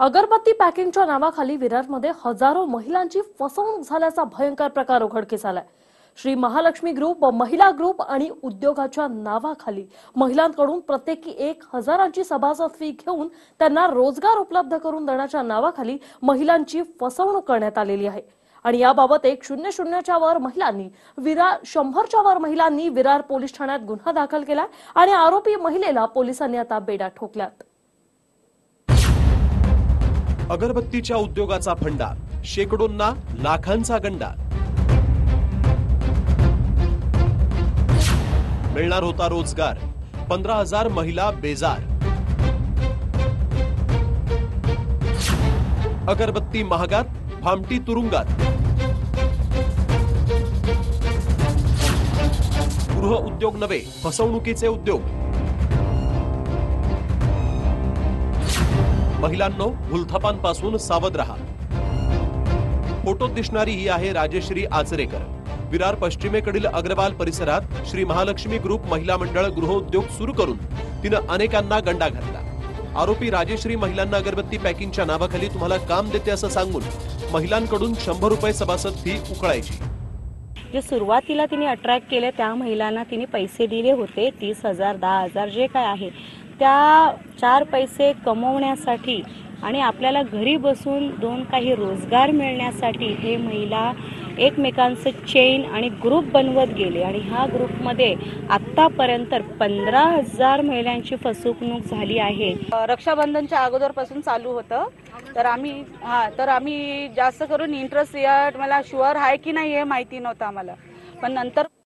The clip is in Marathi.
अगरबत्ती पॅकिंगच्या नावाखाली विरारमध्ये हजारो महिलांची फसवणूक झाल्याचा भयंकर प्रकार उघडकीस आलाय. श्री महालक्ष्मी ग्रुप व महिला ग्रुप आणि उद्योगाच्या नावाखाली महिलांकडून प्रत्येकी एक हजारांची सभासद फी घेऊन त्यांना रोजगार उपलब्ध करून देण्याच्या नावाखाली महिलांची फसवणूक करण्यात आलेली आहे. आणि याबाबत एक शून्य शून्यच्या वर महिलांनी विरार शंभरच्या वर महिलांनी विरार पोलीस ठाण्यात गुन्हा दाखल केला आणि आरोपी महिलेला पोलिसांनी आता बेड्या ठोकल्यात. अगरबत्तीच्या उद्योगाचा फंडा शेकडोंना लाखांचा गंडा मिळणार होता रोजगार पंधरा हजार महिला बेजार. अगरबत्ती महागात भामटी तुरुंगात. गृह उद्योग नव्हे फसवणुकीचे उद्योग. महिलांनो भूलथापांपासून सावध रहा. फोटोत दिसणारी ही आहे राजश्री आचरेकर. विरार पश्चिमेकडील अग्रवाल परिसरात श्री महालक्ष्मी ग्रुप महिला मंडळ गृहउद्योग सुरू करून तिनं अनेकांना गंडा घातला. आरोपी राजश्री महिलांना अगरबत्ती पॅकिंगच्या नावाखाली तुम्हाला काम देते असं सांगून महिलांकडून शंभर रुपये सभासद फी उकळायची. जे सुरुवातीला तिने अट्रॅक्ट केले त्या महिलांना तिने पैसे दिले होते तीस हजार दहा हजार जे काय आहे. त्या चार पैसे कमवण्यासाठी आणि आपल्याला घरी बसून दोन काही रोजगार मिळण्यासाठी हे महिला एकमेकांचं चेन आणि ग्रुप बनवत गेले. आणि ह्या ग्रुपमध्ये आत्तापर्यंत पंधरा हजार महिलांची फसवणूक झाली आहे. रक्षाबंधनच्या अगोदरपासून चालू होतं. तर आम्ही हा तर आम्ही जास्त करून इंटरेस्ट या मला शुअर आहे की नाही हे माहिती नव्हतं आम्हाला. पण नंतर